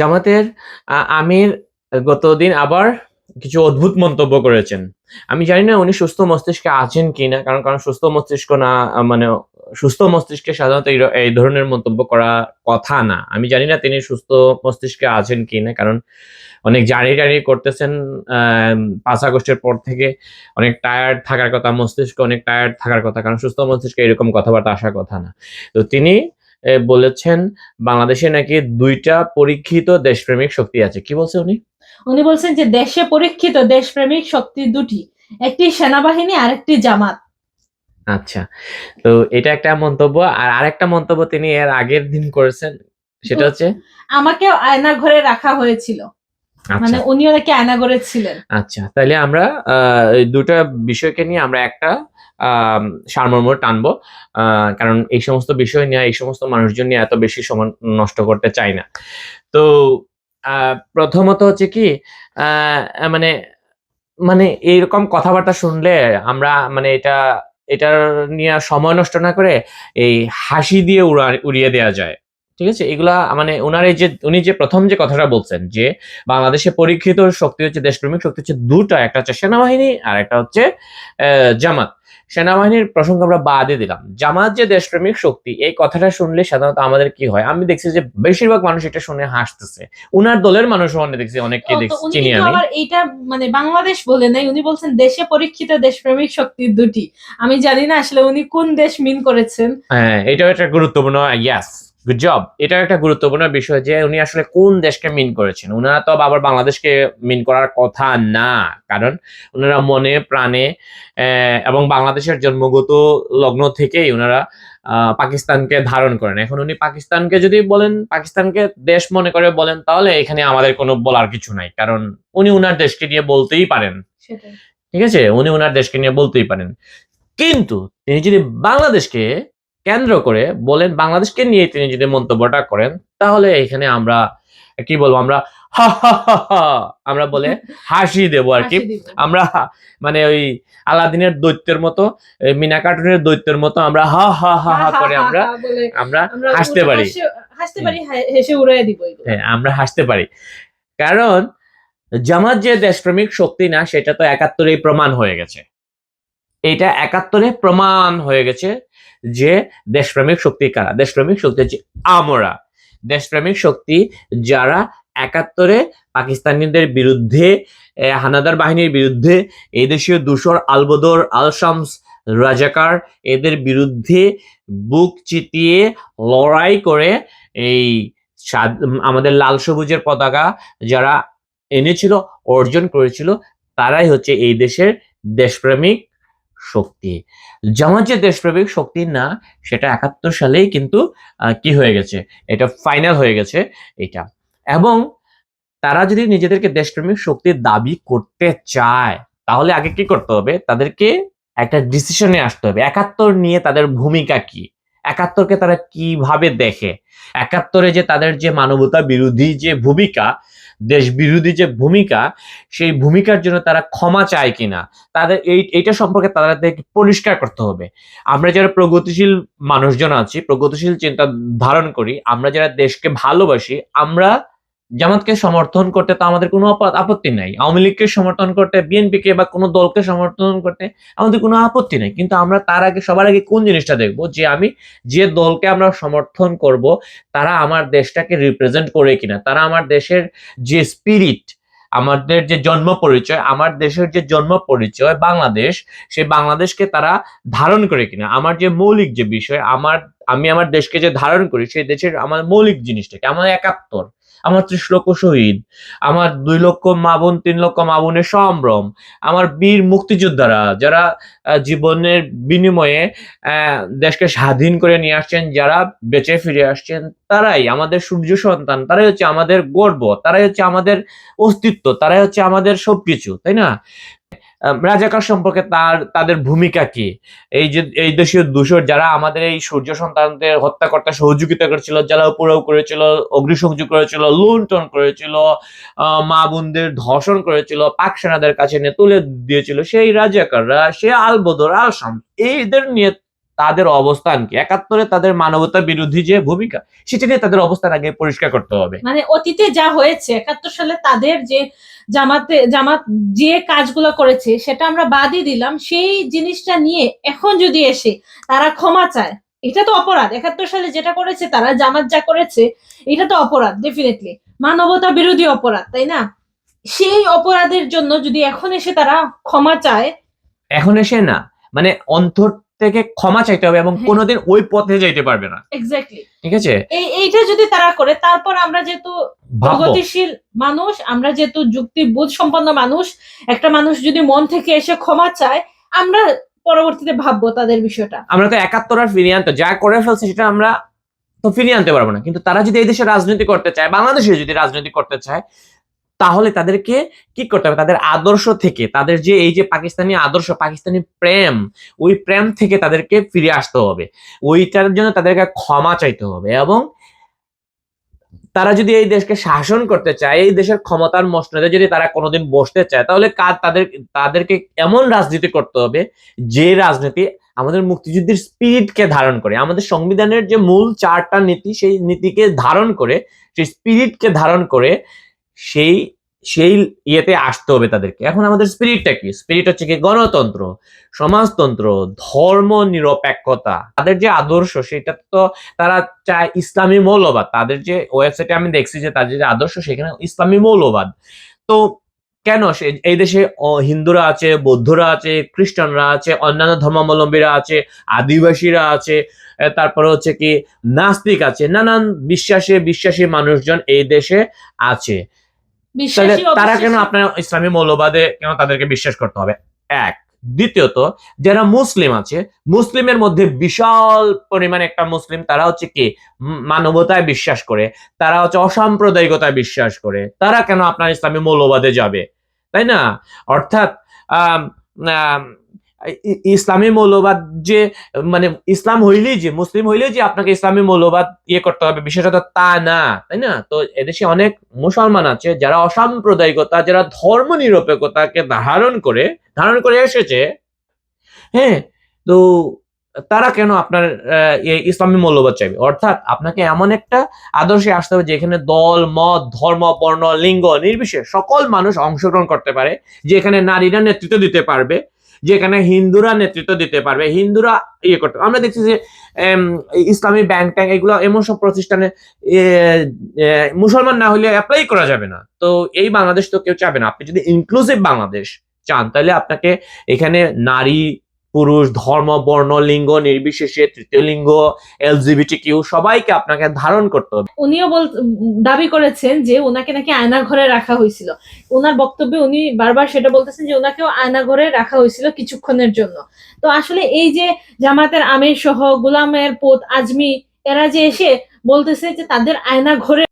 জামাতের আমির গতদিন আবার কিছু অদ্ভুত মন্তব্য করেছেন। আমি জানি না উনি সুস্থ মস্তিষ্কে আছেন কিনা, কারণ কারণ সুস্থ মস্তিষ্ক না মানে সুস্থ মস্তিষ্কে সাধারণত এই ধরনের মন্তব্য করা কথা না। আমি জানি না তিনি সুস্থ মস্তিষ্কে আছেন কিনা, কারণ অনেক জারি টারি করতেছেন পাঁচ আগস্টের পর থেকে। অনেক টায়ার্ড থাকার কথা, মস্তিষ্ক অনেক টায়ার্ড থাকার কথা, কারণ সুস্থ মস্তিষ্কে এরকম কথাবার্তা আসার কথা না। তো তিনি বলেছেন বাংলাদেশে নাকি দুইটা পরীক্ষিত দেশপ্রেমিক শক্তি আছে। কি বলছে উনি? উনি বলছেন যে দেশে পরীক্ষিত দেশপ্রেমিক শক্তি দুটি একটি সেনাবাহিনী আর একটি জামাত। আচ্ছা তো এটা একটা মন্তব্য আর আরেকটা মন্তব্য তিনি এর আগের দিন করেছেন সেটা হচ্ছে? আমাকেও আয়না ঘরে রাখা হয়েছিল। মানে আচ্ছা উনিও নাকি আয়না ঘরে ছিলেন। আচ্ছা তাহলে আমরা দুটা বিষয়কে নিয়ে আমরা একটা সারমর্ম টানবো। কারণ এই সমস্ত বিষয় নিয়ে, এই সমস্ত মানুষজন নিয়ে এত বেশি সময় নষ্ট করতে চাই না। তো প্রথমত হচ্ছে কি মানে মানে এইরকম কথাবার্তা শুনলে আমরা মানে এটা, এটার নিয়ে সময় নষ্ট না করে এই হাসি দিয়ে উড়া, উড়িয়ে দেওয়া যায়। ঠিক আছে? এগুলা মানে ওনার এই যে, উনি যে প্রথম যে কথাটা বলছেন যে, বাংলাদেশে পরীক্ষিত শক্তি হচ্ছে দেশপ্রেমিক, শক্তি হচ্ছে দুটা, একটা হচ্ছে সেনাবাহিনী আর একটা হচ্ছে জামাত। সেনাবাহিনীর প্রসঙ্গ আমরা বাদে দিলাম। জামাত যে দেশপ্রেমিক শক্তি এই কথাটা শুনলে সাধারণত আমাদের কি হয়? আমি দেখছি যে বেশিরভাগ মানুষ এটা শুনে হাসতেছে। উনার দলের মানুষ অনেক দেখছি অনেককে দেখছি চিনি আমি। এটা মানে বাংলাদেশ বলে নাই উনি বলছেন দেশে পরীক্ষিত দেশপ্রেমিক শক্তি দুটি। আমি জানি না আসলে উনি কোন দেশ মিন করেছেন। হ্যাঁ এটাও একটা গুরুত্বপূর্ণ ইয়াস গুড জব এটা একটা গুরুত্বপূর্ণ বিষয় যে উনি আসলে কোন দেশকে মিন করেছেন। ওনারা তো আবার বাংলাদেশকে মিন করার কথা না। কারণ ওনারা মনে প্রাণে এবং বাংলাদেশের জন্মগত লগ্ন থেকেই ওনারা পাকিস্তানকে ধারণ করেন। এখন উনি পাকিস্তানকে যদি বলেন পাকিস্তানকে দেশ মনে করে বলেন তাহলে এখানে আমাদের কোনো বলার কিছু নাই। কারণ উনি উনার দেশকে নিয়ে বলতেই পারেন। ঠিক আছে? উনি ওনার দেশকে নিয়ে বলতেই পারেন। কিন্তু তিনি যদি বাংলাদেশকে কেন্দ্র করে বলেন বাংলাদেশকে নিয়ে তিনি যদি মন্তব্যটা করেন তাহলে এখানে আমরা কি বলব আমরা হা হা হা আমরা বলে হাসি দেবো আর কি। আমরা মানে ওই আলাদিনের দৈত্যের মতো মিনা কার্টুনের দৈত্যের মতো আমরা হা হা হা হা করে আমরা আমরা আমরা হাসতে পারি। হাসতে পারি হেসে উড়াই দিব হ্যাঁ আমরা হাসতে পারি। কারণ জামাত যে দেশপ্রেমিক শক্তি না সেটা তো একাত্তরেই প্রমাণ হয়ে গেছে। এটা একাত্তরে প্রমাণ হয়ে গেছে যে দেশপ্রেমিক শক্তি কারা? দেশপ্রেমিক শক্তি হচ্ছে আমরা। দেশপ্রেমিক শক্তি যারা একাত্তরে পাকিস্তানিদের বিরুদ্ধে হানাদার বাহিনীর বিরুদ্ধে, এই দেশীয় দূষর আলবদর আল শামস রাজাকার, এদের বিরুদ্ধে বুক চিতিয়ে লড়াই করে এই আমাদের লাল সবুজের পতাকা যারা এনেছিল, অর্জন করেছিল, তারাই হচ্ছে এই দেশের দেশপ্রেমিক শক্তি। জামাত যে দেশপ্রেমিক শক্তি না, সেটা একাত্তর সালেই কিন্তু কি হয়ে গেছে? এটা ফাইনাল হয়ে গেছে এটা। এবং তারা যদি নিজেদেরকে দেশপ্রেমিক শক্তির দাবি করতে চায়, তাহলে আগে কি করতে হবে? তাদেরকে একটা ডিসিশনে আসতে হবে। একাত্তর নিয়ে তাদের ভূমিকা কি? একাত্তরকে তারা কীভাবে দেখে? একাত্তরে যে তাদের যে মানবতা বিরোধী যে ভূমিকা দেশ বিরোধী যে ভূমিকা, সেই ভূমিকার জন্য তারা ক্ষমা চায় কিনা, তাদের এই, এইটা সম্পর্কে তাদেরকে পরিষ্কার করতে হবে। আমরা যারা প্রগতিশীল মানুষজন আছি, প্রগতিশীল চিন্তা ধারণ করি, আমরা যারা দেশকে ভালোবাসি, আমরা জামাতকে সমর্থন করতে তো আমাদের কোনো আপত্তি নাই। আওয়ামী লীগকে সমর্থন করতে, বিএনপিকে বা কোনো দলকে সমর্থন করতে আমাদের কোনো আপত্তি নাই। কিন্তু আমরা তার আগে, সবার আগে কোন জিনিসটা দেখব? যে আমি যে দলকে আমরা সমর্থন করব, তারা আমার দেশটাকে রিপ্রেজেন্ট করে কিনা। তারা আমার দেশের যে স্পিরিট আমাদের যে জন্ম পরিচয়, আমার দেশের যে জন্ম পরিচয়, বাংলাদেশ সেই বাংলাদেশকে তারা ধারণ করে কিনা। আমার যে মৌলিক যে বিষয়, আমার আমি আমার দেশকে যে ধারণ করি, সেই দেশের আমার মৌলিক জিনিসটাকে, আমার একাত্তর, আমার ত্রিশ লক্ষ শহীদ, আমার দুই লক্ষ মা বোন, তিন লক্ষ মা বোনের সম্ভ্রম, আমার বীর মুক্তিযোদ্ধারা যারা জীবনের বিনিময়ে দেশকে স্বাধীন করে নিয়ে আসছেন, যারা বেঁচে ফিরে আসছেন, তারাই আমাদের সূর্য সন্তান, তারাই হচ্ছে আমাদের গর্ব, তারাই হচ্ছে আমাদের অস্তিত্ব, তারাই হচ্ছে আমাদের সবকিছু, তাই না? রাজাকার সম্পর্কে তার, তাদের ভূমিকা কি? এই যে, এই দেশীয় দূষর যারা আমাদের এই সূর্য সন্তানদের হত্যা করতে সহযোগিতা করেছিল যারা উপরেও করেছিল, অগ্নিসংযোগ করেছিল, লুণ্ঠন করেছিল মা বোনদের ধর্ষণ করেছিল, পাক সেনাদের কাছে নিয়ে তুলে দিয়েছিল, সেই রাজাকাররা, সে আলবদর আল শামস, এইদের নিয়ে তাদের অবস্থান কি? একাত্তরে তাদের মানবতা বিরোধী যে ভূমিকা সেটা নিয়ে তাদের অবস্থান আগে পরিষ্কার করতে হবে। মানে অতীতে যা হয়েছে একাত্তর সালে তাদের যে জামাতে জামাত যে কাজগুলো করেছে সেটা আমরা বাদই দিলাম। সেই জিনিসটা নিয়ে এখন যদি এসে তারা ক্ষমা চায় এটা তো অপরাধ। একাত্তর সালে যেটা করেছে তারা জামাত যা করেছে এটা তো অপরাধ ডেফিনেটলি মানবতা বিরোধী অপরাধ তাই না? সেই অপরাধের জন্য যদি এখন এসে তারা ক্ষমা চায় এখন এসে না। মানে অন্তর থেকে ক্ষমা চাইতে হবে এবং হ্যাঁ। কোনোদিন ওই পথে যাইতে পারবে না। এক্স্যাক্টলি ঠিক আছে? এই এইটা যদি তারা করে তারপর আমরা যেহেতু প্রগতিশীল মানুষ আমরা যেহেতু যুক্তি বোধ সম্পন্ন মানুষ একটা মানুষ যদি মন থেকে এসে ক্ষমা চায় আমরা পরবর্তীতে ভাববো তাদের বিষয়টা। আমরা তো একাত্তর আর ফিরিয়ে আনতে যা করে ফেলছে সেটা আমরা তো ফিরিয়ে আনতে পারব না। কিন্তু তারা যদি এই দেশে রাজনীতি করতে চায় বাংলাদেশে যদি রাজনীতি করতে চায় তাহলে তাদেরকে কি করতে হবে? তাদের আদর্শ থেকে, তাদের যে এই যে পাকিস্তানি আদর্শ, পাকিস্তানি প্রেম, ওই প্রেম থেকে তাদেরকে ফিরে আসতে হবে। ওইটার জন্য তাদেরকে ক্ষমা চাইতে হবে এবং তারা যদি এই দেশকে শাসন করতে চায়, এই দেশের ক্ষমতার মসনদে যদি তারা কোনোদিন বসতে চায়, তাহলে কাজ তাদের, তাদেরকে এমন রাজনীতি করতে হবে, যে রাজনীতি আমাদের মুক্তিযুদ্ধের স্পিরিটকে ধারণ করে, আমাদের সংবিধানের যে মূল চারটা নীতি, সেই নীতিকে ধারণ করে, সেই স্পিরিটকে ধারণ করে সেই সেই ইয়েতে আসতে হবে তাদেরকে। এখন আমাদের স্পিরিটটা কি? স্পিরিট হচ্ছে কি? গণতন্ত্র, সমাজতন্ত্র, ধর্ম নিরপেক্ষতা। তাদের যে আদর্শ, সেটা তো তারা চায় ইসলামী মৌলবাদ। তাদের যে ওয়েবসাইটে আমি দেখছি যে তাদের যে আদর্শ, সেখানে ইসলামী মৌলবাদ। তো কেন সে, এই দেশে হিন্দুরা আছে, বৌদ্ধরা আছে, খ্রিস্টানরা আছে, অন্যান্য ধর্মাবলম্বীরা আছে, আদিবাসীরা আছে তারপরে হচ্ছে কি, নাস্তিক আছে, নানান বিশ্বাসে, বিশ্বাসী মানুষজন এই দেশে আছে। তারা কেন আপনার ইসলামী মৌলবাদে কেন তাদেরকে বিশ্বাস করতে হবে? এক। দ্বিতীয়ত যারা মুসলিম আছে মুসলিমের মধ্যে বিশাল পরিমাণে একটা মুসলিম তারা হচ্ছে কি? মানবতায় বিশ্বাস করে তারা হচ্ছে অসাম্প্রদায়িকতায় বিশ্বাস করে তারা কেন আপনার ইসলামী মৌলবাদে যাবে? তাই না? অর্থাৎ আহ ইসলামী মৌলবাদ যে মানে ইসলাম হইলেই যে, মুসলিম হইলেই যে আপনাকে ইসলামী মৌলবাদ ইয়ে করতে হবে, বিশেষত তা না, তাই না? তো এদেশে অনেক মুসলমান আছে যারা অসাম্প্রদায়িকতা, যারা ধর্ম নিরপেক্ষতাকে ধারণ করে ধারণ করে এসেছে হ্যাঁ? তো তারা কেন আপনার ইসলামী মৌলবাদ চাইবে? অর্থাৎ আপনাকে এমন একটা আদর্শে আসতে হবে যেখানে দল, মত, ধর্ম, বর্ণ, লিঙ্গ, নির্বিশেষ সকল মানুষ অংশগ্রহণ করতে পারে, যেখানে নারীরা নেতৃত্ব দিতে পারবে যেখানে হিন্দুরা নেতৃত্ব দিতে পারবে, হিন্দুরা ইয়ে করতে আমরা দেখছি যে ইসলামী ব্যাংক ট্যাঙ্ক এগুলো এমন সব প্রতিষ্ঠানে মুসলমান না হলে অ্যাপ্লাই করা যাবে না। তো এই বাংলাদেশ তো কেউ চাবে না। আপনি যদি ইনক্লুসিভ বাংলাদেশ চান, তাহলে আপনাকে এখানে নারী পুরুষ, ধর্ম, বর্ণ, লিঙ্গ, নির্বিশেষে তৃতীয় লিঙ্গ এলজিবিটি কিউ সবাইকে আপনাকে ধারণ করতে হবে। উনিও বল, দাবি করেছেন যে ওনাকে নাকি আয়না ঘরে রাখা হয়েছিল। ওনার বক্তব্যে উনি বারবার সেটা বলতেছেন যে ওনাকেও আয়না ঘরে রাখা হয়েছিল কিছুক্ষণের জন্য। তো আসলে এই যে জামাতের আমির সহ, গুলামের পোত, আজমি, এরা যে এসে বলতেছে যে তাদের আয়না ঘরে